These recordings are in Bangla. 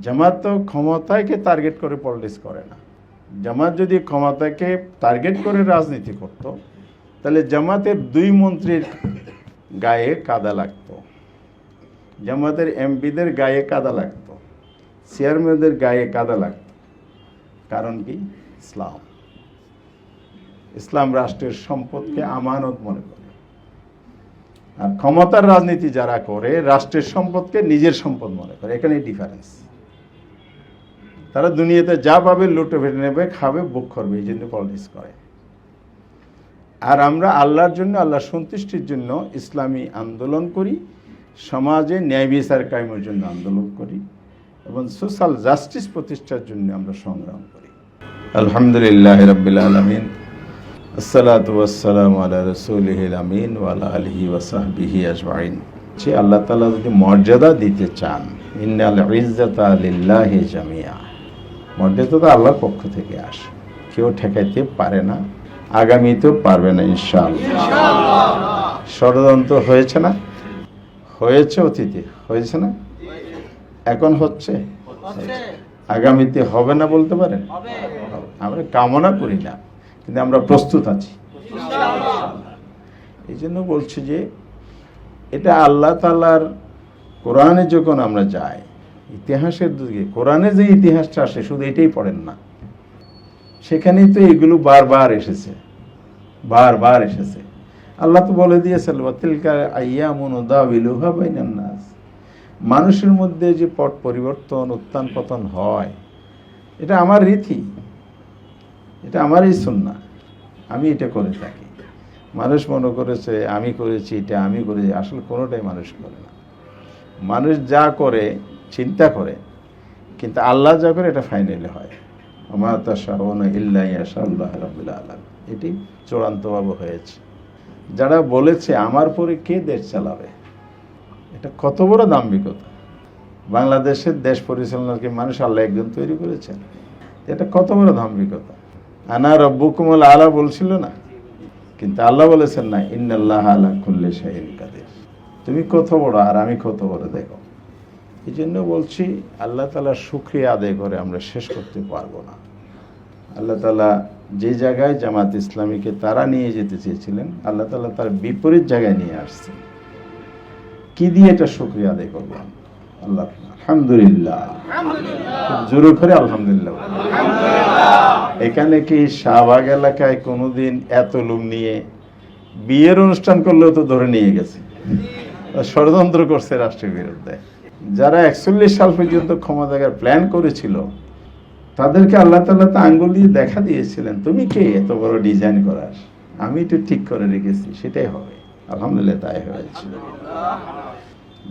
জামাত তো ক্ষমতাকে টার্গেট করে পলিটিক্স করে না। জামাত যদি ক্ষমতাকে টার্গেট করে রাজনীতি করত, তাহলে জামাতের দুই মন্ত্রীর গায়ে কাদা লাগতো। জামাতের এমপিদের গায়ে কাদা লাগতো। চেয়ারম্যানদের গায়ে কাদা লাগতো। কারণ কি? ইসলাম। ইসলাম রাষ্ট্রের সম্পদকে আমানত মনে করে। আর ক্ষমতার রাজনীতি যারা করে, রাষ্ট্রের সম্পদকে নিজের সম্পদ মনে করে। এখানেই ডিফারেন্স তারা দুনিয়াতে যা পাবে লুটে ফেটে নেবে, খাবে বুক করবে, এই জন্য পলিটিক্স করে। আর আমরা আল্লাহর জন্য, আল্লাহর সন্তুষ্টির জন্য ইসলামী আন্দোলন করি, সমাজে ন্যায় বিচার কায়েমের জন্য আন্দোলন করি এবং সোশ্যাল জাস্টিস প্রতিষ্ঠার জন্য আমরা সংগ্রাম করি। আলহামদুলিল্লাহ রবিল আলমিন, আসসালাতু ওয়াসসালামু আলা রাসূলিহিল আমিন ওয়া আলা আলিহি আজমাইন। যে আল্লাহ তালা যদি মর্যাদা দিতে চান, ইন্নাল ইজ্জাতা লিল্লাহি জামিয়া মর্যাদা তো আল্লাহর পক্ষ থেকে আসে। কেউ ঠেকাইতে পারে না আগামীতেও পারবে না ইনশাআল্লাহ। ষড়যন্ত্র হয়েছে না? হয়েছে অতীতে হয়েছে না? এখন হচ্ছে? আগামীতে হবে না বলতে পারেন? আমরা কামনা করি না কিন্তু আমরা প্রস্তুত আছি। এই জন্য বলছি যে এটা আল্লাহ তালার কোরআনে যখন আমরা যাই ইতিহাসের দিকে, কোরআনে যে ইতিহাসটা আসে, শুধু এটাই পড়েন না। সেখানেই তো এগুলো বারবার এসেছে বারবার এসেছে। আল্লাহ তো বলে দিয়েছেন নাস। মানুষের মধ্যে যে পট পরিবর্তন, উত্থান পতন হয়, এটা আমার রীতি, এটা আমারই সুন্না। আমি এটা করে থাকি। মানুষ মনে করেছে, আমি করেছি এটা, আমি করেছি। আসলে কোনোটাই মানুষ করে না। মানুষ যা করে চিন্তা করে, কিন্তু আল্লাহ যা করে এটা ফাইনালি হয় আমার তাশাউনা ইল্লা ইয়াশা আল্লাহ এটি চূড়ান্তভাবে হয়েছে। যারা বলেছে, আমার পরে কে দেশ চালাবে? এটা কত বড় দাম্ভিকতা। বাংলাদেশের দেশ পরিচালনাকে মানুষ আল্লাহ একজন তৈরি করেছেন? এটা কত বড় দাম্ভিকতা। আনা রব্বুকুমল আলা বলছিল না? কিন্তু আল্লাহ বলেছেন না, ইন্নাল্লাহ আলা কুল্লি শাইইন কাদির। তুমি কত বড় আর আমি কত বড়, দেখো। এই জন্য বলছি, আল্লাহ তালার শুক্রিয়া আদায় করে আমরা শেষ করতে পারব না। আল্লাহ তালা যে জায়গায় জামাত ইসলামীকে তারা নিয়ে যেতে চেয়েছিলেন, আল্লাহ তালা তার বিপরীত জায়গায় নিয়ে আসছেন কি দিয়ে এটা শুক্রিয়া আদায় করলাম আল্লাহ আলহামদুলিল্লাহ। জোরে করে আলহামদুলিল্লাহ এখানে কি শাহবাগ এলাকায় কোনোদিন এত লোক নিয়ে বিয়ের অনুষ্ঠান করলেও তো ধরে নিয়ে গেছে? ষড়যন্ত্র করছে রাষ্ট্রের বিরুদ্ধে যারা একচল্লিশ সাল পর্যন্ত ক্ষমা ক্ষমতাকার প্ল্যান করেছিল, তাদেরকে আল্লাহ তাল্লাহ তো আঙ্গুল দিয়ে দেখা দিয়েছিলেন, তুমি কে? এত বড় ডিজাইন করার। আমি একটু ঠিক করে রেখেছি, সেটাই হবে। আলহামদুলিল্লাহ তাই হয়েছে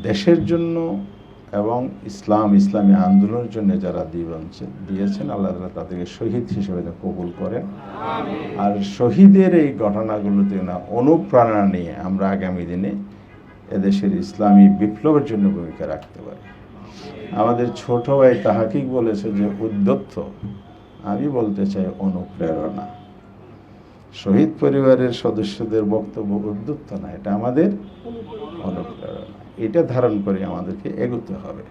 দেশের জন্য এবং ইসলাম, ইসলামী আন্দোলনের জন্য যারা দিয়েছেন আল্লাহ তাআলা তাদেরকে শহীদ হিসেবে কবুল করেন। আর শহীদের এই ঘটনাগুলোতে না অনুপ্রেরণা নিয়ে আমরা আগামী দিনে এদেশের ইসলামী বিপ্লবের জন্য ভূমিকা রাখতে পারি। আমাদের ছোট ভাই তাহাকিক বলেছে যে উদ্যত্ত আমি বলতে চাই অনুপ্রেরণা। শহীদ পরিবারের সদস্যদের বক্তব্য উদ্যত্ত না, এটা আমাদের অনুপ্রেরণা। এটা ধারণ করে আমাদেরকে এগোতে হবে।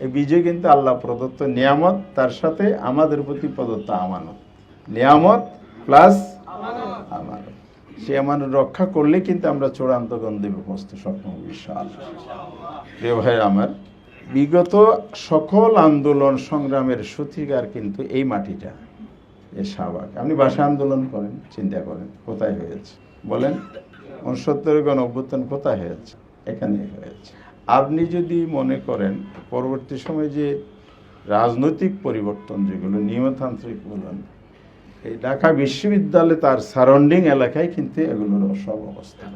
এই বিজয় কিন্তু আল্লাহ প্রদত্ত নিয়ামত, তার সাথে আমাদের প্রতি প্রদত্ত আমানত। নিয়ামত প্লাস আমানত। সে আমানত রক্ষা করলে কিন্তু আমরা চূড়ান্ত গন্ধে পৌঁছতে সক্ষম বিশাল প্রিয় ভাই আমার, বিগত সকল আন্দোলন সংগ্রামের সূতিকার কিন্তু এই মাটিটা, এ শাহবাগ। আপনি ভাষা আন্দোলন করেন, চিন্তা করেন, কোথায় হয়েছে? বলেন, উনসত্তরের গণ অভ্যুত্থান কোথায় হয়েছে? এখানে হয়েছে। আপনি যদি মনে করেন, পরবর্তী সময়ে যে রাজনৈতিক পরিবর্তন, যেগুলো নিয়মতান্ত্রিক বলেন এই ঢাকা বিশ্ববিদ্যালয়ে তার সারাউন্ডিং এলাকায় কিন্তু এগুলোর সব অবস্থা।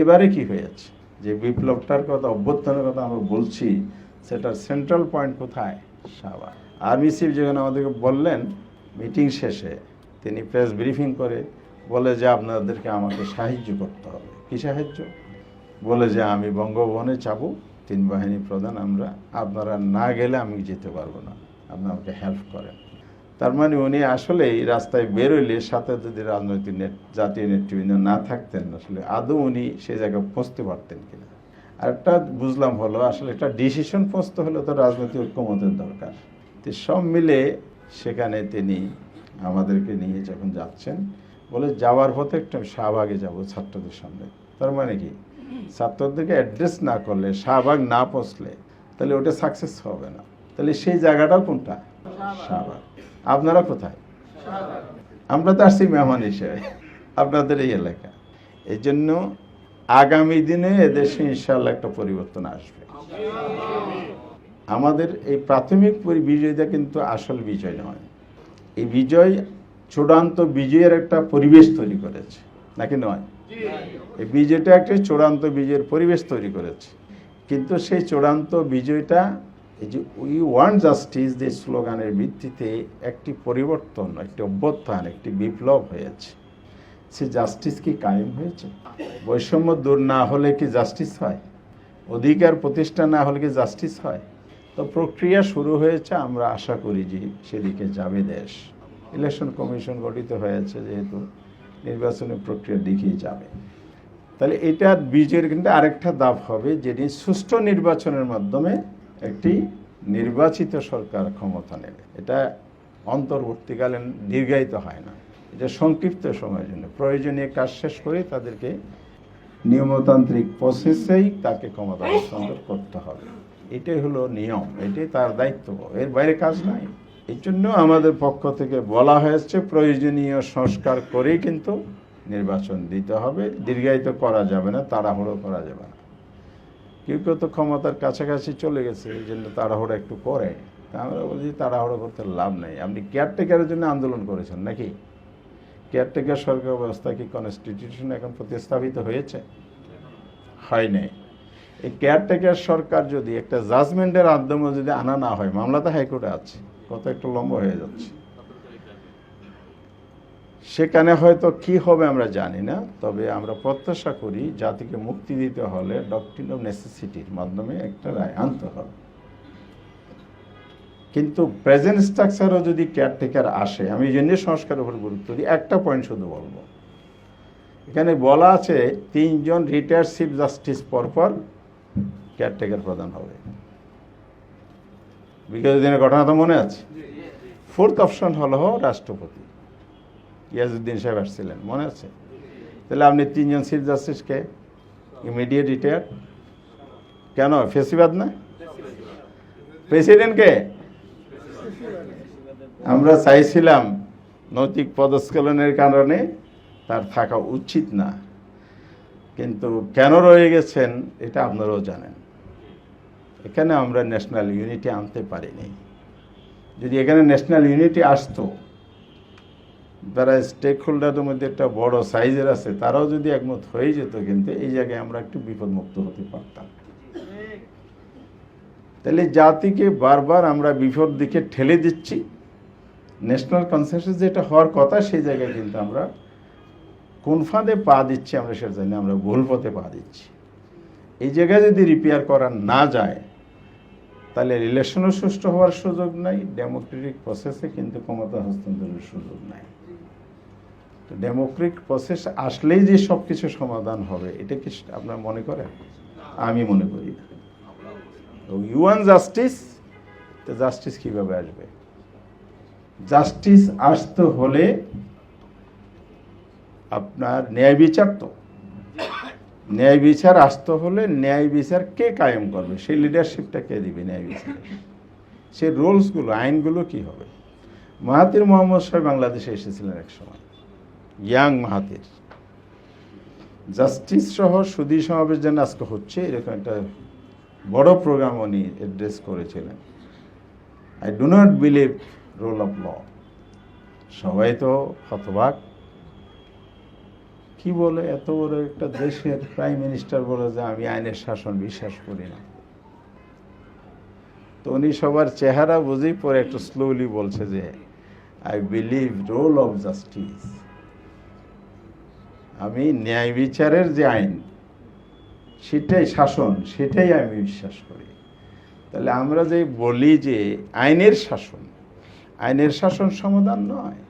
এবারে কি হয়েছে? যে বিপ্লবটার কথা অভ্যর্থনের কথা আমরা বলছি, সেটার সেন্ট্রাল পয়েন্ট কোথায়? শাহবাগ আর্মি চিফ যখন আমাদেরকে বললেন মিটিং শেষে তিনি প্রেস ব্রিফিং করে বলে যে আপনাদেরকে আমাকে সাহায্য করতে হবে। কী সাহায্য? বলে যে আমি বঙ্গভবনে চাবো তিন বাহিনী প্রধান, আমরা আপনারা না গেলে আমি যেতে পারব না। আপনি আমাকে হেল্প করেন। তার মানে উনি আসলেই রাস্তায় বেরোলে সাথে যদি রাজনৈতিক নেট, জাতীয় নেতৃবৃন্দ না থাকতেন, আসলে আদৌ উনি সে জায়গায় পৌঁছতে পারতেন কিনা? আর একটা বুঝলাম হলো, আসলে একটা ডিসিশন পৌঁছতে হলে তো রাজনৈতিক ঐক্যমতের দরকার। তো সব মিলে সেখানে তিনি আমাদেরকে নিয়ে যখন যাচ্ছেন, বলে যাওয়ার পথে একটু শাহবাগে যাব ছাত্রদের সামনে। তার মানে কি? ছাত্রদেরকে অ্যাড্রেস না করলে, শাহবাগ না পৌঁছলে, তাহলে ওটা সাকসেস হবে না। তাহলে সেই জায়গাটাও কোনটা? শাহবাগ। আপনারা কোথায়? আমরা তো আসছি মেহমান হিসেবে আপনাদের এই এলাকা। এই জন্য আগামী দিনে এদেশে ইনশাল্লাহ একটা পরিবর্তন আসবে। আমাদের এই প্রাথমিক পরি- বিজয়টা কিন্তু আসল বিজয় নয়। এই বিজয় চূড়ান্ত বিজয়ের একটা পরিবেশ তৈরি করেছে, নাকি নয়? এই বিজয়টা একটা চূড়ান্ত বিজয়ের পরিবেশ তৈরি করেছে। কিন্তু সেই চূড়ান্ত বিজয়টা এই যে উই ওয়ান্ট জাস্টিস যে স্লোগানের ভিত্তিতে একটি পরিবর্তন, একটি অভ্যুত্থান, একটি বিপ্লব হয়েছে। সে জাস্টিস কি কায়েম হয়েছে? বৈষম্য দূর না হলে কি জাস্টিস হয়? অধিকার প্রতিষ্ঠা না হলে কি জাস্টিস হয়? তো প্রক্রিয়া শুরু হয়েছে, আমরা আশা করি যে সেদিকে যাবে দেশ। ইলেকশন কমিশন গঠিত হয়েছে, যেহেতু নির্বাচনের প্রক্রিয়ার দিকেই যাবে। তাহলে এটা বীজের কিন্তু আরেকটা দাব হবে যেটি সুষ্ঠু নির্বাচনের মাধ্যমে একটি নির্বাচিত সরকার ক্ষমতা নেবে। এটা অন্তর্বর্তীকালীন দীর্ঘায়িত হয় না। এটা সংক্ষিপ্ত সময়ের জন্য। প্রয়োজনীয় কাজ শেষ করে তাদেরকে নিয়মতান্ত্রিক প্রসেসেই তাকে ক্ষমতা হস্তান্তর করতে হবে। এটাই হলো নিয়ম। এটাই তার দায়িত্ব। এর বাইরে কাজ নাই। এই জন্য আমাদের পক্ষ থেকে বলা হয়েছে, প্রয়োজনীয় সংস্কার করেই কিন্তু নির্বাচন দিতে হবে। দীর্ঘায়িত করা যাবে না, তাড়াহুড়ো করা যাবে না। কেউ কেউ তো ক্ষমতার কাছাকাছি চলে গেছে, এই জন্য তাড়াহুড়ো একটু করে। আমরা বলছি, তাড়াহুড়ো করতে লাভ নেই। আপনি কেয়ারটেকারের জন্য আন্দোলন করেছেন নাকি? কেয়ারটেকার সরকার ব্যবস্থা কি কনস্টিটিউশন এখন প্রতিস্থাপিত হয়েছে? হয় নাই। এই কেয়ারটেকার সরকার যদি একটা জাজমেন্টের মাধ্যমে যদি আনা না হয় মামলা তো হাইকোর্টে আছে। কত একটু লম্বা হয়ে যাচ্ছে। সেখানে হয়তো কি হবে আমরা জানি না তবে আমরা প্রত্যাশা করি জাতিকে মুক্তি দিতে হলে ডক্ট্রিন অফ নেসেসিটির মাধ্যমে একটা রায় আনতে হবে। কিন্তু প্রেজেন্ট স্ট্রাকচারও যদি কেয়ারটেকার আসে আমি এই জন্য সংস্কারের উপর গুরুত্ব দিই একটা পয়েন্ট শুধু বলব। এখানে বলা আছে তিনজন রিটায়ার্ড চিফ জাস্টিস পরপর কেয়ারটেকার প্রদান হবে। বিগত দিনের ঘটনা তো মনে আছে? ফোর্থ অপশন হলো রাষ্ট্রপতি। ইয়াজউদ্দিন সাহেব আসছিলেন, মনে আছে? তাহলে আপনি তিনজন চিফ জাস্টিসকে ইমিডিয়েট রিটায়ার কেন, ফেসিবাদ না? প্রেসিডেন্টকে আমরা চাইছিলাম নৈতিক পদস্খলনের কারণে তার থাকা উচিত না। কিন্তু কেন রয়ে গেছেন, এটা আপনারাও জানেন। এখানে আমরা ন্যাশনাল ইউনিটি আনতে পারিনি। যদি এখানে ন্যাশনাল ইউনিটি আসতো যারা স্টেক হোল্ডারের মধ্যে একটা বড় সাইজের আছে, তারাও যদি একমত হয়ে যেত কিন্তু এই জায়গায় আমরা একটু বিপদমুক্ত হতে পারতাম। তাহলে জাতিকে বারবার আমরা বিপদ দিকে ঠেলে দিচ্ছি। ন্যাশনাল কনসেনসাস যেটা হওয়ার কথা, সেই জায়গায় কিন্তু আমরা কোন ফাঁদে পা দিচ্ছি আমরা সেটা জানি আমরা ভুল পথে পা দিচ্ছি। এই জায়গায় যদি রিপেয়ার করা না যায়, তাহলে রিলেশনও সুষ্ঠু হওয়ার সুযোগ নাই ডেমোক্রেটিক প্রসেসে কিন্তু ক্ষমতা হস্তান্তরের সুযোগ নাই। তো ডেমোক্রেটিক প্রসেস আসলেই যে সব কিছু সমাধান হবে, এটা কি আপনার মনে করেন? আমি মনে করি না। ইউয়ান জাস্টিস তো জাস্টিস কীভাবে আসবে? জাস্টিস আসতে হলে আপনার ন্যায় বিচার তো। ন্যায় বিচার আসতে হলে ন্যায় বিচার কে কায়েম করবে? সেই লিডারশিপটা কে দিবে ন্যায় বিচার? সেই রুলসগুলো আইনগুলো কি হবে? মাহাতির মোহাম্মদ সাহেব বাংলাদেশে এসেছিলেন এক সময়। ইয়াং মাহাতের জাস্টিস সহ সুদী সমাবেশ যেন আজকে হচ্ছে, এরকম একটা বড় প্রোগ্রাম উনি অ্যাড্রেস করেছিলেন। I do not believe rule of law সবাই তো হতবাক। কি বলে এত বড় একটা দেশের প্রাইম মিনিস্টার বলে যে আমি আইনের শাসন বিশ্বাস করি না। তো উনি সবার চেহারা বুঝেই পরে একটু স্লোলি বলছে যে I believe rule of justice আমি ন্যায় বিচারের যে আইন, সেটাই শাসন, সেটাই আমি বিশ্বাস করি। তাহলে আমরা যে বলি যে আইনের শাসন আইনের শাসন সমাধান নয়।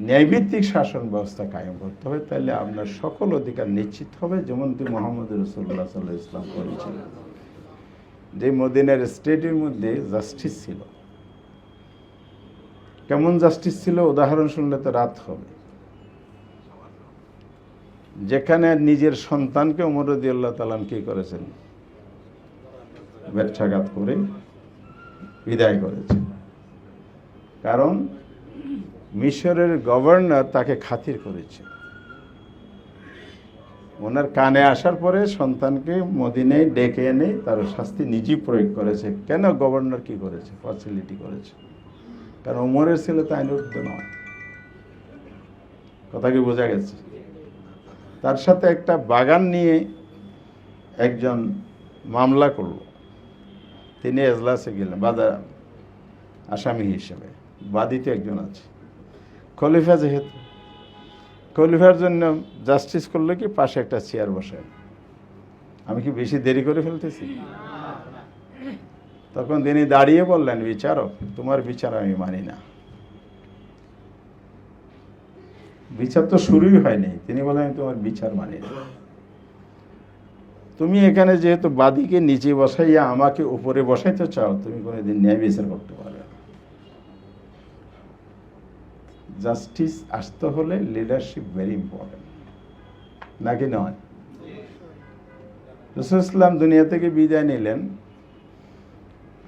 ন্যায়ভিত্তিক শাসন ব্যবস্থা কায়েম করতে হবে, তাহলে আপনার সকল অধিকার নিশ্চিত হবে যেমন তুই মোহাম্মদ রসুল্লাহ সাল্লাহ ইসলাম করেছিলেন যে মদিনার স্টেটের মধ্যে জাস্টিস ছিল। কেমন জাস্টিস ছিল? উদাহরণ শুনলে তো রাত হবে। যেখানে নিজের সন্তানকে উমর রদি আল্লাহ তালাম কি করেছেন? ব্যবসাঘাত করে বিদায় করেছেন। কারণ মিশরের গভর্নর তাকে খাতির করেছে। ওনার কানে আসার পরে সন্তানকে মদিনায় ডেকে এনে তার শাস্তি নিজেই প্রয়োগ করেছে। কেন গভর্নর কি করেছে? ফ্যাসিলিটি করেছে। কারণ উমরের ছেলে তো আইনের নয়। কথা কি বোঝা গেছে? তার সাথে একটা বাগান নিয়ে একজন মামলা করল। তিনি এজলাসে গেলেন, বাদা আসামি হিসেবে। বাদীতে একজন আছে। খলিফা যেহেতু, খলিফার জন্য জাস্টিস করলে কি পাশে একটা চেয়ার বসে আমি কি বেশি দেরি করে ফেলতেছি? তখন তিনি দাঁড়িয়ে বললেন, বিচারক, তোমার বিচার আমি মানি না। বিচার তো শুরুই হয়নি। তিনি বলেন, আমি তোমার বিচার মানি তুমি এখানে যেহেতু বাদীকে নিচে বসাইয়া আমাকে উপরে বসাইতে চাও, তুমি কোনোদিন ন্যায় বিচার করতে পারবে জাস্টিস আসতে হলে লিডারশিপ ভেরি ইম্পর্টেন্ট নাকি নয়? রসুল ইসলাম দুনিয়া থেকে বিদায় নিলেন।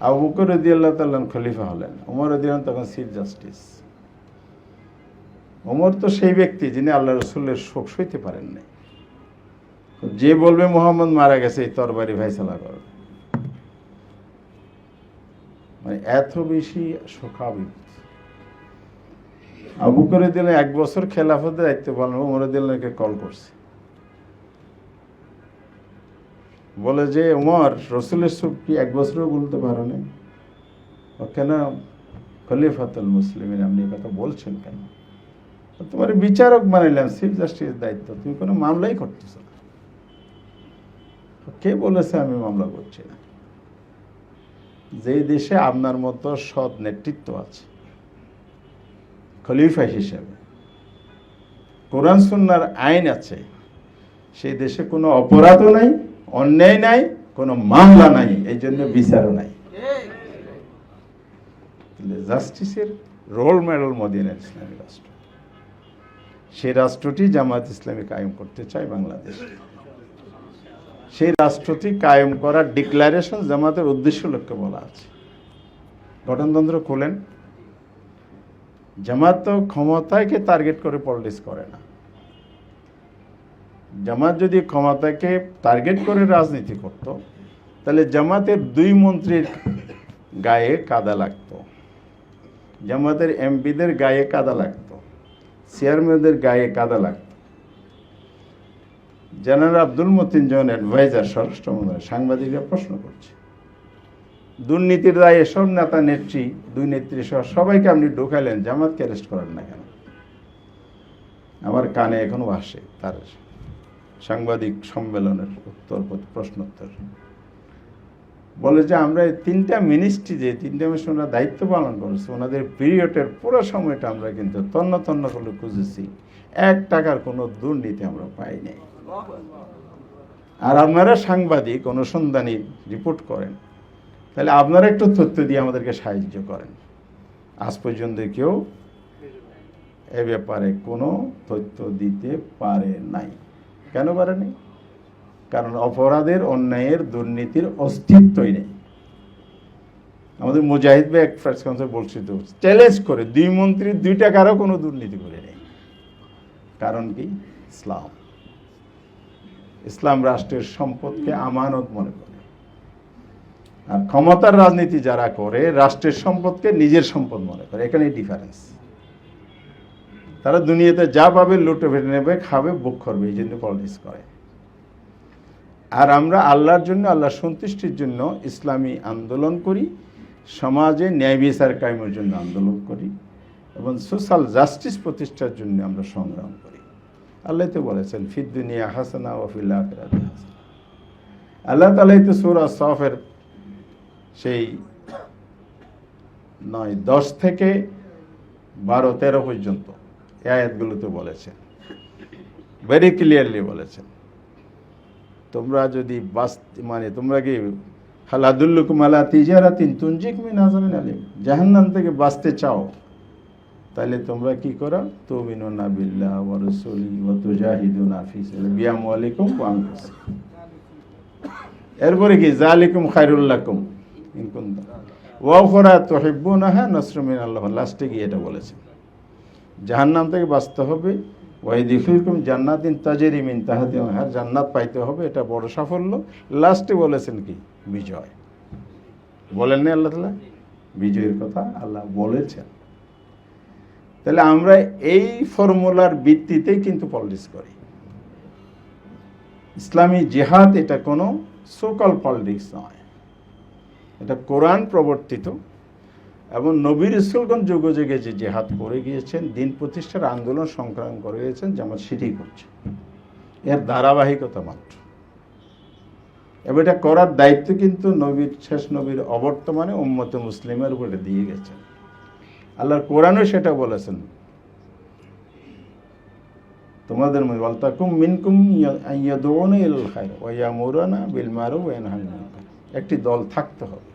আবু বকর রদি আল্লাহ তাল্লাম খলিফা হলেন। উমর রদি তখন চিফ জাস্টিস ওমর তো সেই ব্যক্তি যিনি আল্লাহ রসুল্লের শোক সইতে পারেন নাই যে বলবে মোহাম্মদ মারা গেছে, এই তরবারি ভাইসালা করবে। মানে এত বেশি শোকাবিত আবু করে দিলে এক বছর খেলাফতের দায়িত্ব পালন ওমর দিল্লাকে কল করছে। বলে যে, ওমর, রসুলের কি এক বছরও বলতে পারো না ও কেন? খলিফাতুল মুসলিমিন, আপনি কথা বলছেন কেন? তোমার বিচারক বানাইলাম চিফ জাস্টিস দায়িত্ব, তুমি কোনো মামলাই করতেছ না। কে বলেছে আমি মামলা করছি না? যে দেশে আপনার মতো সৎ নেতৃত্ব আছে, খলিফা হিসেবে, কোরআন সুন্নার আইন আছে, সেই দেশে কোনো অপরাধও নাই, অন্যায় নাই, কোনো মামলা নাই, এই জন্য বিচারও নাই। জাস্টিসের রোল মডেল মদিনার ইসলামী রাষ্ট্র। সেই রাষ্ট্রটি জামাত ইসলামী কায়েম করতে চায় বাংলাদেশ। সেই রাষ্ট্রটি কায়েম করার ডিক্লারেশন জামাতের উদ্দেশ্য লক্ষ্যে বলা আছে। গঠনতন্ত্র খোলেন। জামাত তো ক্ষমতাকে টার্গেট করে পলিটিক্স করে না। জামাত যদি ক্ষমতাকে টার্গেট করে রাজনীতি করত, তাহলে জামাতের দুই মন্ত্রীর গায়ে কাদা লাগতো। জামাতের এমপিদের গায়ে কাদা লাগতো। চেয়ারম্যানদের গায়ে কাদা লাগতো। জেনারেল আব্দুল মতিন যখন অ্যাডভাইজার স্বরাষ্ট্র মন্ত্রী সাংবাদিকরা প্রশ্ন করছে। দুর্নীতির দায়ে সব নেতা, নেত্রী, দুই নেত্রী সহ সবাইকে আপনি ঢুকাইলেন জামাতকে অ্যারেস্ট করেন না কেন? আমার কানে এখনও আসে তার সাংবাদিক সম্মেলনের উত্তর প্রশ্নোত্তর। বলে যে আমরা এই তিনটা মিনিস্ট্রি যে তিনটা মিনিস্ট্রি ওনারা দায়িত্ব পালন করেছে, ওনাদের পিরিয়ডের পুরো সময়টা আমরা কিন্তু তন্ন তন্ন করে খুঁজেছি। এক টাকার কোনো দুর্নীতি আমরা পাই নাই। আর আপনারা সাংবাদিক, অনুসন্ধানী রিপোর্ট করেন। তাহলে আপনারা একটু তথ্য দিয়ে আমাদেরকে সাহায্য করেন। আজ পর্যন্ত কেউ এ ব্যাপারে কোনো তথ্য দিতে পারে নাই। কেন পারে নাই? কারণ অপরাধের, অন্যায়ের, দুর্নীতির অস্তিত্বই নেই। আমাদের মুজাহিদ ভাই এক প্রেস কনফারেন্স বলছিল চ্যালেঞ্জ করে, দুই মন্ত্রী দুই টাকারও কোনো দুর্নীতি করে নেই। কারণ কি? ইসলাম। ইসলাম রাষ্ট্রের সম্পদকে আমানত মনে করে। আর ক্ষমতার রাজনীতি যারা করে, রাষ্ট্রের সম্পদকে নিজের সম্পদ মনে করে। এখানে ডিফারেন্স তারা দুনিয়াতে যা পাবে লুটে ফেটে নেবে, খাবে বুক করবে এই জন্য পলিটিক্স করে। আর আমরা আল্লাহর জন্য আল্লাহ সন্তুষ্টির জন্য ইসলামী আন্দোলন করি, সমাজে ন্যায় বিচার কায়েমের জন্য আন্দোলন করি এবং সোশ্যাল জাস্টিস প্রতিষ্ঠার জন্য আমরা সংগ্রাম করি। আল্লাহ তো বলেছেন, ফিদ দুনিয়া হাসানা ও ফিল আখিরাতি হাসানা। আল্লাহ তালাই তো সুরা সফের সেই নয়, দশ থেকে বারো, তেরো পর্যন্ত এই আয়াতগুলোতে বলেছেন। ভেরি ক্লিয়ারলি বলেছেন। তোমরা যদি বাস মানে তোমরা কি হালাদুল্লুকুম আলা তিজারাতিন তুনজিক মিন আযাবিন আলিম, জাহান্নাম থেকে বাঁচতে চাও, তাহলে তোমরা কি করো? তুমিনুনা বিল্লাহ ওয়া এরপরে কি? জালিকুম খায়রুল লাকুম ইন কুনতুম। ওয়া উখরা তুহিব্বুনাহা নাসরুম মিন আল্লাহ লাস্টে গিয়ে এটা বলেছেন জাহান্নাম থেকে বাঁচতে হবে ওয়াই দিফুলকুম জান্নাতিন তাজেরি মিন তাহাতি হার, জান্নাত পাইতে হবে, এটা বড় সাফল্য। লাস্টে বলেছেন কি? বিজয়। বলেন আল্লাহ তালা? বিজয়ের কথা আল্লাহ বলেছেন। তাহলে আমরা এই ফর্মুলার ভিত্তিতেই কিন্তু পলিটিক্স করি। ইসলামী জেহাদ এটা কোনো সোকাল পলিটিক্স নয়। এটা কোরআন প্রবর্তিত। এবং নবীর ইসলগঞ্জ যুগ যুগে যে জেহাদ করে গিয়েছেন, দিন প্রতিষ্ঠার আন্দোলন সংগ্রাম করে গিয়েছেন যেমন সেটি করছে। এর ধারাবাহিকতা মাত্র। এবং এটা করার দায়িত্ব কিন্তু নবীর শেষ নবীর অবর্তমানে উম্মতে মুসলিমের উপরে দিয়ে গেছেন। আল্লাহর কোরআনও সেটা বলেছেন। তোমাদের মধ্যে মিনকুম ইলাল খায়র ওয়া একটি দল থাকতে হবে।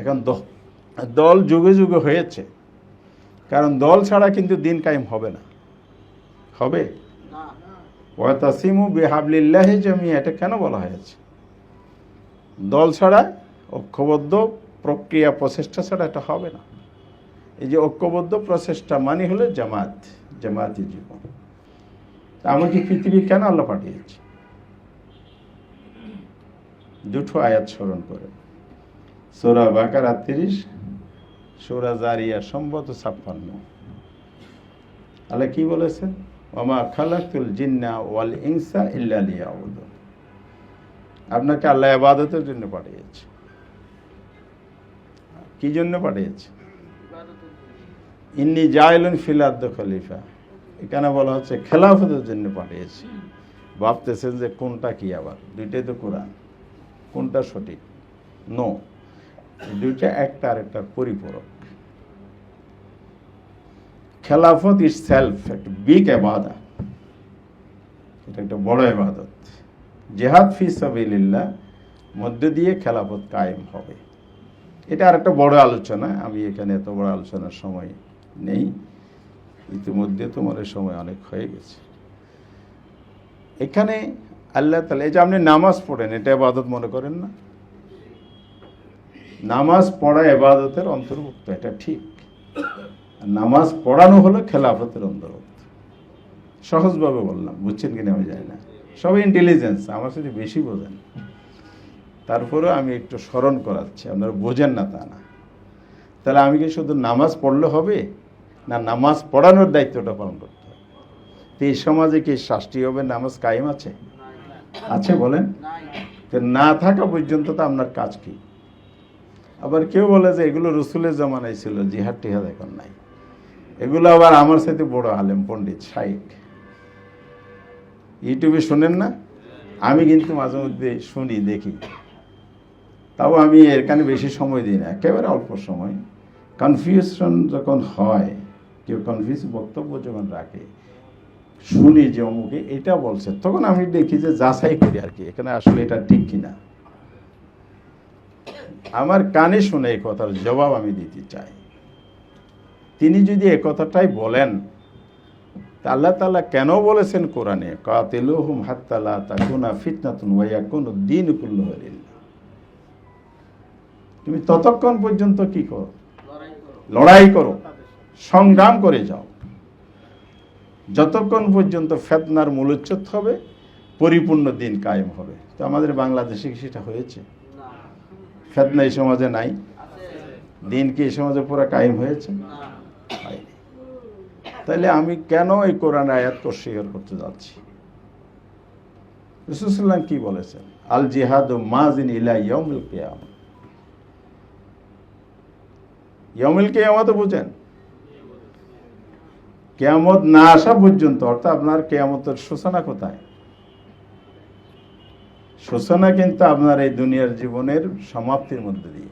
এখন দল যুগে যুগে হয়েছে। কারণ দল ছাড়া কিন্তু দিন কায়েম হবে না। হবে? ওয়াতাসিমু বিহাবলিল্লাহি জামিয়া এটা কেন বলা হয়েছে? দল ছাড়া ঐক্যবদ্ধ প্রক্রিয়া প্রচেষ্টা ছাড়া এটা হবে না। এই যে ঐক্যবদ্ধ প্রচেষ্টা মানে হলো জামাত জামাতি জীবন। আমাকে পৃথিবী কেন আল্লাহ পাঠিয়েছে? দুটো আয়াত স্মরণ করে। সোরা বাকার আটত্রিশ সোরা জারিয়া সম্ভবত ছাপ্পান্ন। আল্লাহ কি বলেছেন? ওমা খালাকুল জিন্না ওয়াল ইনসা ইল্লা লিয়াবুদুন আপনাকে আল্লাহ আবাদতের জন্য পাঠিয়েছে। কি জন্য পাঠিয়েছে? ইন্নি জায়লুন ফিলাদ্দ খলিফা। এখানে বলা হচ্ছে খেলাফতের জন্য পাঠিয়েছি। ভাবতেছেন যে কোনটা কি আবার? দুইটাই তো কোরআন। কোনটা সঠিক? নো। দুইটা, একটা আরেকটার পরিপূরক। খেলাফত ইজ সেলফ একটা বিগ এবাদা এটা একটা বড় এবাদত জেহাদ ফি সাবিলিল্লাহ, মধ্য দিয়ে খেলাফত কায়েম হবে। এটা আর একটা বড় আলোচনা, আমি এখানে এত বড় আলোচনার সময় নেই। ইতিমধ্যে তোমার সময় অনেক হয়ে গেছে। এখানে আল্লাহ তালা এই যে আপনি নামাজ পড়েন, এটা এবাদত মনে করেন না? নামাজ পড়া এবাদতের অন্তর্ভুক্ত, এটা ঠিক। নামাজ পড়ানো হলো খেলাফতের অন্তর্ভুক্ত। সহজভাবে বললাম, বুঝছেন কিনা আমি জানি না। সবাই ইন্টেলিজেন্স আমার সাথে বেশি বোঝেন। তারপরেও আমি একটু স্মরণ করাচ্ছি, আপনারা বোঝেন না তা না। তাহলে আমি কি শুধু নামাজ পড়লে হবে? না, নামাজ পড়ানোর দায়িত্বটা পালন করতে হবে। তো এই সমাজে কি শাস্তি হবে? নামাজ কায়েম আছে? আছে বলেন? তো না থাকা পর্যন্ত তো আপনার কাজ কি? আবার কেউ বলে যে এগুলো রসুলের জমানায় ছিল, জিহাদ টিহাদ এখন নাই। এগুলো আবার আমার সাথে বড় আলেম, পণ্ডিত শাইক ইউটিউবে শোনেন না? আমি কিন্তু মাঝে মধ্যে শুনি, দেখি। তাও আমি এখানে বেশি সময় দিই না, একেবারে অল্প সময়। কনফিউশন যখন হয়, কেউ কনফিউজ বক্তব্য যখন রাখে, শুনি যে অমুকে, এটা বলছে, তখন আমি দেখি যে যাচাই করি আর কি, এখানে আসলে এটা ঠিক কিনা। আমার কানে শুনে এই কথার জবাব আমি দিতে চাই। তিনি যদি এ কথাটাই বলেন, তা আল্লাহ তাআলা কেন বলেছেন কোরআনে? কাতিলুহুম হাত্তালা তাকুনা ফিতনাতুন ওয়া কুল্লুহু লিল্লাহ তুমি ততক্ষণ পর্যন্ত কি করো? লড়াই করো। সংগ্রাম করে যাও। যতক্ষণ পর্যন্ত ফেতনার মূলোচ্ছেদ হবে, পরিপূর্ণ দিন কায়েম হবে। তো আমাদের বাংলাদেশে সেটা হয়েছে? ফেতনা এই সমাজে নাই। দিন কি এই সমাজে পুরো কায়েম হয়েছে? তাহলে আমি কেন এই কোরআন আয়াত অস্বীকার করতে যাচ্ছি? কি বলেছেন? আল জিহাদ মাজিন ইলা ইয়মুল কিয়াম। ইয়মুল কিয়ামত বুঝেন? কেয়ামত না আসা পর্যন্ত, অর্থাৎ আপনার কেয়ামতের সূচনা কোথায়? সূচনা কিন্তু আপনার এই দুনিয়ার জীবনের সমাপ্তির মধ্যে দিয়ে।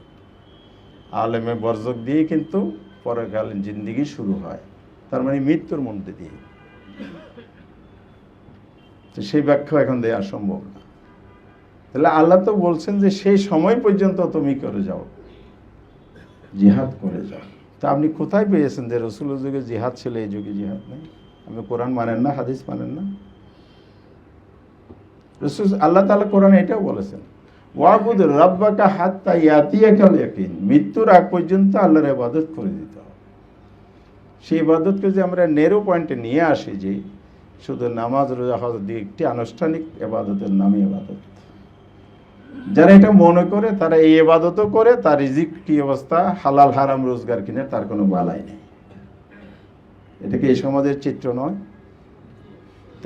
আলেমে বর্জক দিয়ে কিন্তু পরকালীন জিন্দিগি শুরু হয়। তার মানে মৃত্যুর মধ্যে দিয়ে। তো সেই ব্যাখ্যা এখন দেওয়া সম্ভব না। তাহলে আল্লাহ তো বলছেন যে সেই সময় পর্যন্ত তুমি করে যাও। জিহাদ করে যাও। তা আপনি কোথায় পেয়েছেন যে রসুলের যুগে জিহাদ ছিল, এই যুগে জিহাদ নেই? আপনি কোরআন মানেন না, হাদিস মানেন না? রসুল আল্লাহ তাআলা কোরআনে এটাও বলেছেন, ওয়াবুদ রাব্বাকা হাত্তা ইয়াতিয়াকাল ইয়াকিন মৃত্যুর আগ পর্যন্ত আল্লাহর ইবাদত করে দিতে হবে। সেই ইবাদতকে যে আমরা নেরো পয়েন্টে নিয়ে আসি যে শুধু নামাজ, রোজা, হজ দিয়ে একটি আনুষ্ঠানিক এবাদতের নামে এবাদত যারা এটা মনে করে, তারা এই এবাদতও করে, তার রিজিক কি অবস্থা? হালাল, হারাম, রোজগার কিনে তার কোনো বালাই নেই। এটা কি এই সমাজের চিত্র নয়?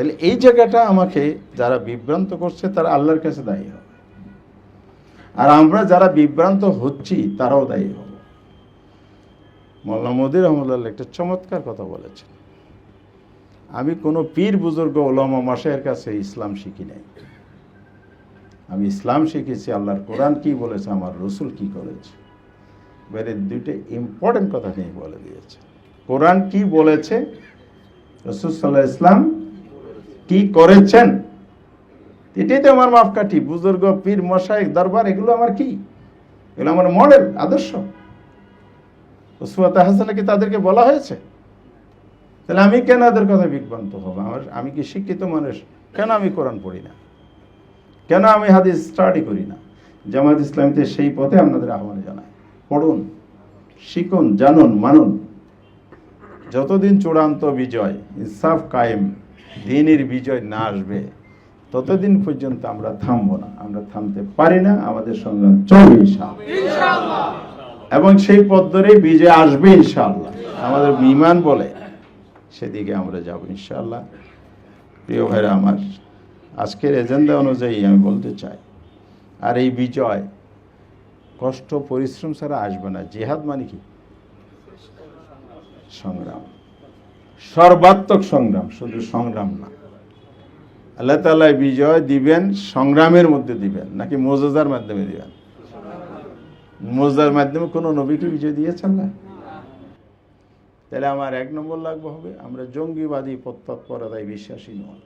তাহলে এই জায়গাটা আমাকে যারা বিভ্রান্ত করছে, তারা আল্লাহর কাছে দায়ী হবে। আর আমরা যারা বিভ্রান্ত হচ্ছি, তারাও দায়ী হব। মোল্লা মোদির রহমতুল্লাহ একটা চমৎকার কথা বলেছেন। আমি কোনো পীর বুজুর্গ ওলামা মাসের কাছে ইসলাম শিখি নাই। আমি ইসলাম শিখেছি, আল্লাহর কোরআন কি বলেছে, আমার রসুল কি করেছে। এবারে দুইটা ইম্পর্টেন্ট কথা তিনি বলে দিয়েছে কোরআন কি বলেছে? রসুল সাল্লাহ ইসলাম কি করেছেন? এটাই তো আমার মাপকাঠি, বুজুর্গ, পীর মশাই দরবার, এগুলো আমার কি? এগুলো আমার মডেল, আদর্শ। উসওয়াতে হাসানা কি তাদেরকে বলা হয়েছে? তাহলে আমি কেন এদের কথা বিভ্রান্ত হব? আমার আমি কি শিক্ষিত মানুষ? কেন আমি কোরআন পড়ি না? কেন আমি হাদিস স্টাডি করি না? জামাত ইসলামীতে সেই পথে আপনাদের আহ্বান জানাই। পড়ুন, শিখুন, জানুন, মানুন। যতদিন চূড়ান্ত বিজয়, ইনসাফ কায়েম। দিনের বিজয় না আসবে ততদিন পর্যন্ত আমরা থামবো না। আমরা থামতে পারি না আমাদের সংগ্রাম চলবে ইনশাআল্লাহ। এবং সেই পথ ধরেই বিজয় আসবে ইনশাআল্লাহ। আমাদের বিমান বলে সেদিকে আমরা যাব ইনশাআল্লাহ। প্রিয় ভাইরা আমার আজকের এজেন্ডা অনুযায়ী আমি বলতে চাই আর এই বিজয় কষ্ট পরিশ্রম ছাড়া আসবে না। জেহাদ মানে কি? সংগ্রাম। সর্বাত্মক সংগ্রাম, শুধু সংগ্রাম না। আল্লাহ তালা বিজয় দিবেন, সংগ্রামের মধ্যে দিবেন, নাকি মোজার মাধ্যমে দিবেন? মোজার মাধ্যমে কোনো নবীকে বিজয় দিয়েছেন না? তাহলে আমার এক নম্বর লাগবে হবে, আমরা জঙ্গিবাদী প্রত্যৎপরতায় বিশ্বাসী নয়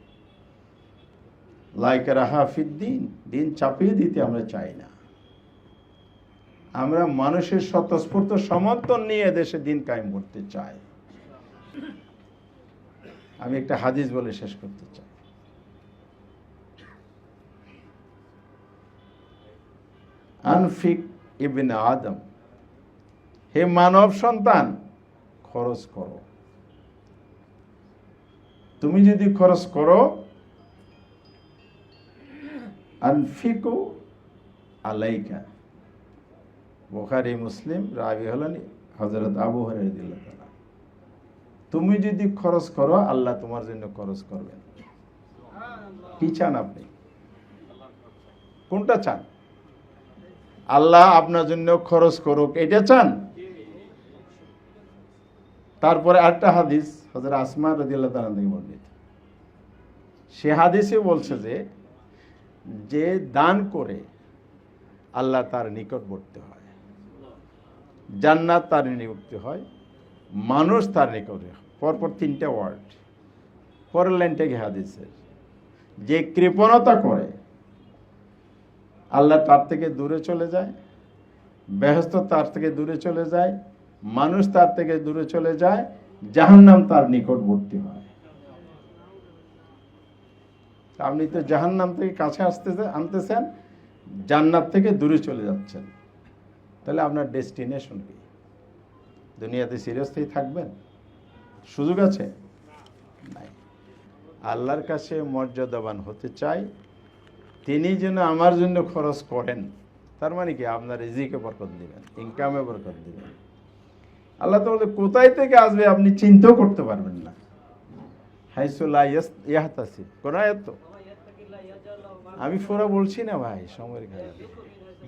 লাইক রাহাফিদ দিন দিন চাপিয়ে দিতে আমরা চাই না। আমরা মানুষের স্বতঃস্ফূর্ত সমর্থন নিয়ে দেশে দিন কায়েম করতে চাই। আমি একটা হাদিস বলে শেষ করতে চাই। আনফিক ইবিন আদম, হে মানব সন্তান, খরচ করো। তুমি যদি খরচ করো, আনফিকু আলাইকা। বোখারি, মুসলিম, রাবি হলেন হজরত আবু হরিদুল্লাহ তুমি যদি খরচ করো, আল্লাহ তোমার জন্য খরচ করবেন কি চান আপনি? কোনটা চান? আল্লাহ আপনার জন্য খরচ করুক, এটা চান? তারপরে আরেকটা হাদিস হজরত আসমা থেকে বর্ণিত। সে হাদিসে বলছে যে যে দান করে আল্লাহ তার নিকট নিকটবর্তী হয়, জান্নাত তার নিকটবর্তী হয়, মানুষ তার নিকটে হয়। পরপর তিনটা ওয়ার্ড পরের লাইনটা কি হাদিসের। যে কৃপণতা করে, আল্লাহ তার থেকে দূরে চলে যায় ব্যস্ত তার থেকে দূরে চলে যায়, মানুষ তার থেকে দূরে চলে যায়, জাহান্নাম তার নিকটবর্তী হয়। আপনি তো জাহান্নাম থেকে কাছে আসতেছে, আনতেছেন, জান্নাত থেকে দূরে চলে যাচ্ছেন। তাহলে আপনার ডেস্টিনেশন কি? দুনিয়াতে চিরস্থায়ী থাকবেন? সুযোগ আছে? আল্লাহর কাছে মর্যাদাবান হতে চাই। তিনি যেন আমার জন্য খরচ করেন, তার মানে কি আপনার রিজিকে বরকত দিবেন ইনকামে বরকত দিবেন। আল্লাহ তাহলে কোথায় থেকে আসবে আপনি চিন্তাও করতে পারবেন না। হাইসুল্লাহ ইয়াহতাসি আমি ফোরা বলছি না ভাই, সময়ের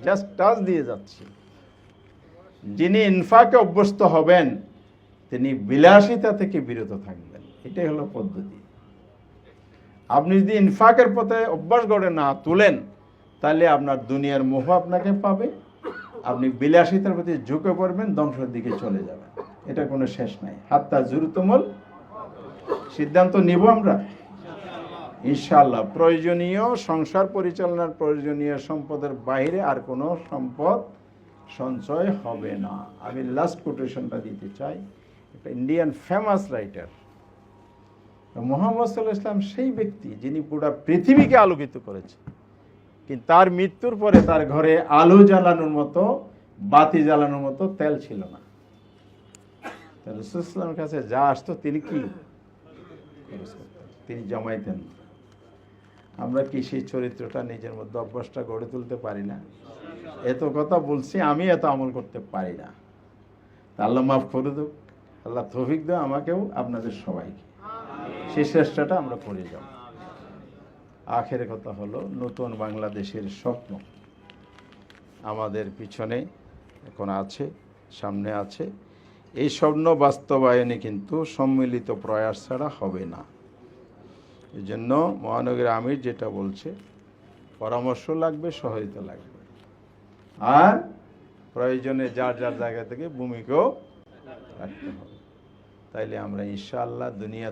জাস্ট টাচ দিয়ে যাচ্ছি। যিনি ইনফাকে অভ্যস্ত হবেন তিনি বিলাসিতা থেকে বিরত থাকবেন। এটাই হলো পদ্ধতি। আপনি যদি ইনফাকের পথে অভ্যাস গড়ে না তুলেন, তাহলে আপনার দুনিয়ার মোহ আপনাকে পাবে। আপনি বিলাসিতার প্রতি ঝুঁকে পড়বেন, ধ্বংসের দিকে চলে যাবেন। এটা কোনো শেষ নাই। হাত্তা জুরুতমল সিদ্ধান্ত নিব আমরা। ইনশাআল্লাহ, প্রয়োজনীয় সংসার পরিচালনার প্রয়োজনীয় সম্পদের বাইরে আর কোনো সম্পদ সঞ্চয় হবে না। আমি লাস্ট কোটেশনটা দিতে চাই। একটা ইন্ডিয়ান ফেমাস রাইটার মোহাম্মদ সাল্লাহ ইসলাম সেই ব্যক্তি যিনি পুরো পৃথিবীকে আলোকিত করেছে কিন্তু তার মৃত্যুর পরে তার ঘরে আলো জ্বালানোর মতো, বাতি জ্বালানোর মতো তেল ছিল না। তা রসুল ইসলামের কাছে যা আসতো, তিনি কি তিনি জমাইতেন। আমরা কি সেই চরিত্রটা নিজের মধ্যে অভ্যাসটা গড়ে তুলতে পারি না? এত কথা বলছি, আমি এত আমল করতে পারি না। আল্লাহ মাফ করে দেব আল্লাহ তৌফিক দেব আমাকেও আপনাদের সবাইকে। সেই চেষ্টাটা আমরা করে যাব। আখের কথা হলো নতুন বাংলাদেশের স্বপ্ন আমাদের পিছনে এখন আছে সামনে আছে। এই স্বপ্ন বাস্তবায়নে কিন্তু সম্মিলিত প্রয়াস ছাড়া হবে না। এই জন্য মহানগরী আমির যেটা বলছে পরামর্শ লাগবে সহায়তা লাগবে। আর প্রয়োজনে যার যার জায়গা থেকে ভূমিকাও রাখতে হবে। তাইলে আমরা ইনশাআল্লাহ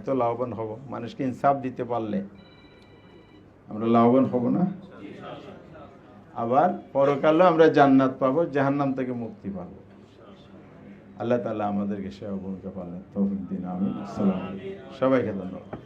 তো লাভবান হব। মানুষকে ইনসাফ দিতে পারলে আমরা লাভবান হব না? আবার পরকালে আমরা জান্নাত পাবো, জাহান্নাম থেকে মুক্তি পাবো। আল্লাহ তালা আমাদেরকে সেবা ভূমিকা পালন তৌফিক দিন আমি সবাইকে ধন্যবাদ।